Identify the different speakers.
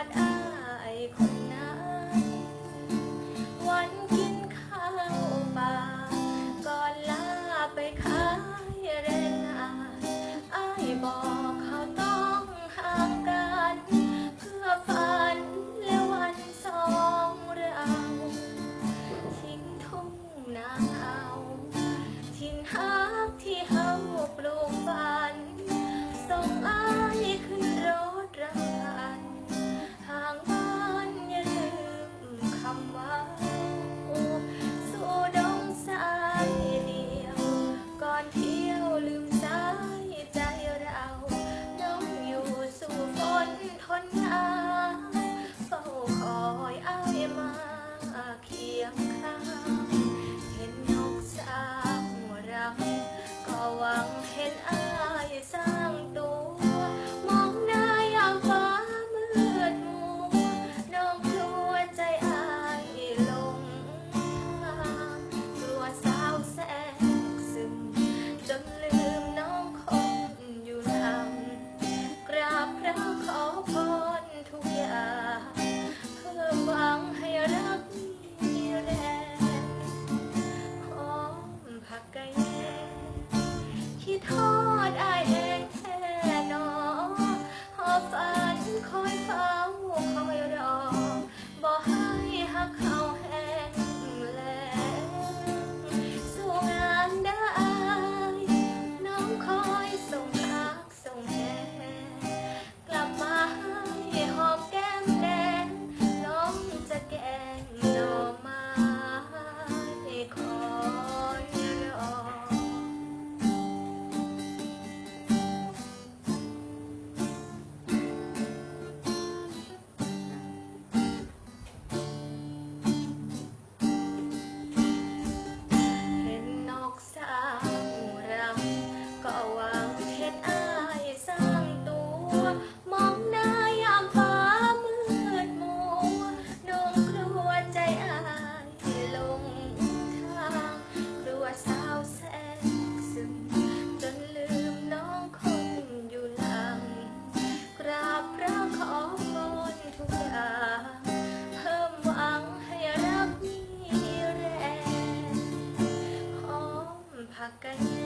Speaker 1: อนอายคนนั้น วันกินข้าวป่าก่อนลาไปขายแรงงาอายบอกเขาต้องห่างกัน เพื่อฝันและวันสองเราทิ้งทุ่งนาเอาทิ้งห้า Cây. はかに